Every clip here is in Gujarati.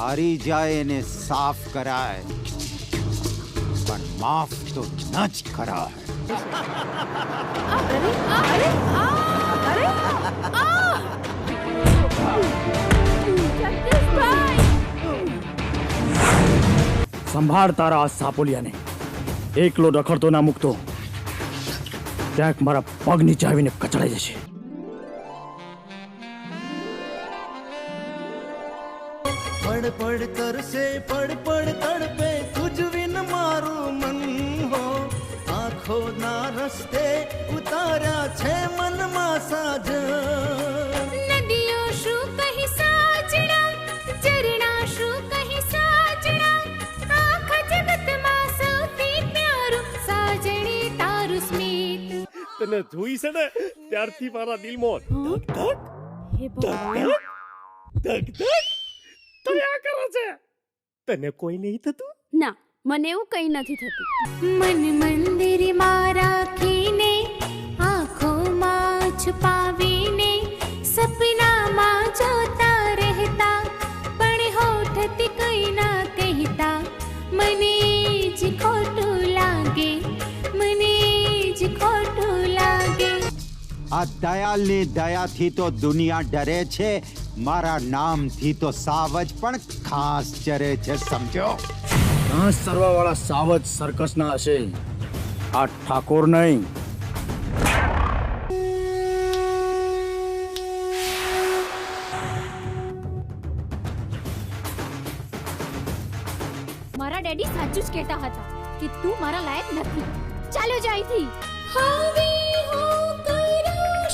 હારી જાય એને સાફ કરાય. પણ માફ તો ન જ કરાય. અરે આ અરે આ અરે આ. જગદીશભાઈ સંભાળ તારા આ સાપોલિયાને. એકલો રખડતો ના મૂકતો. ક્યાંક મારા પગ નીચે આવીને કચડાઈ જશે. પડ પડ કરશે પડ પડ તડપે તુજ વિન મારું મન હો. આંખો ના રસ્તે ઉતાર્યા છે મનમાં સાજ. નદીઓ શું કહી સાજણા શું કહી સાજણા? આખા જગતમાં સૌથી પ્યારું સાજણી તારું સ્મિત. તને જોઈ છે ને ત્યારથી મારા દિલમાં ધક ધક હે ભગવાન. ધક ધક. ધક આ કરે છે. તને કોઈ નહીં થતું? ના મને એવું કંઈ નથી થતું. મન મંદિરમાં રાખીને આંખોમાં છુપાવીને સપનામાં જોતા રહેતા. પણ હોઠથી કંઈ ના કહેતા. મને જ ખોટું આ દયાલની દયાથી તો દુનિયા ડરે છે. મારા નામથી તો સાવજ પણ ખાસ ચરે છે સમજો? ઘાસ સરવા વાળા સાવજ સર્કસના હશે. આ ઠાકોર નહીં. મારા ડેડી સાચું જ કહેતા હતા કે તું મારા લાયક નથી. ચાલ્યો જાય થી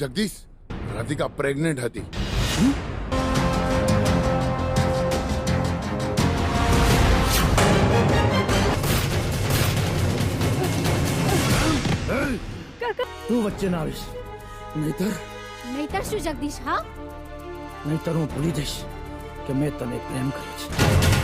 જગદીશ રાધિકા પ્રેગ્નેન્ટ હતી. તું વચ્ચે ના આવીશ. નહીતર? નહીતર શું જગદીશ હા? નહીતર હું ભૂલી જઈશ કે મેં તને પ્રેમ કર્યો છે.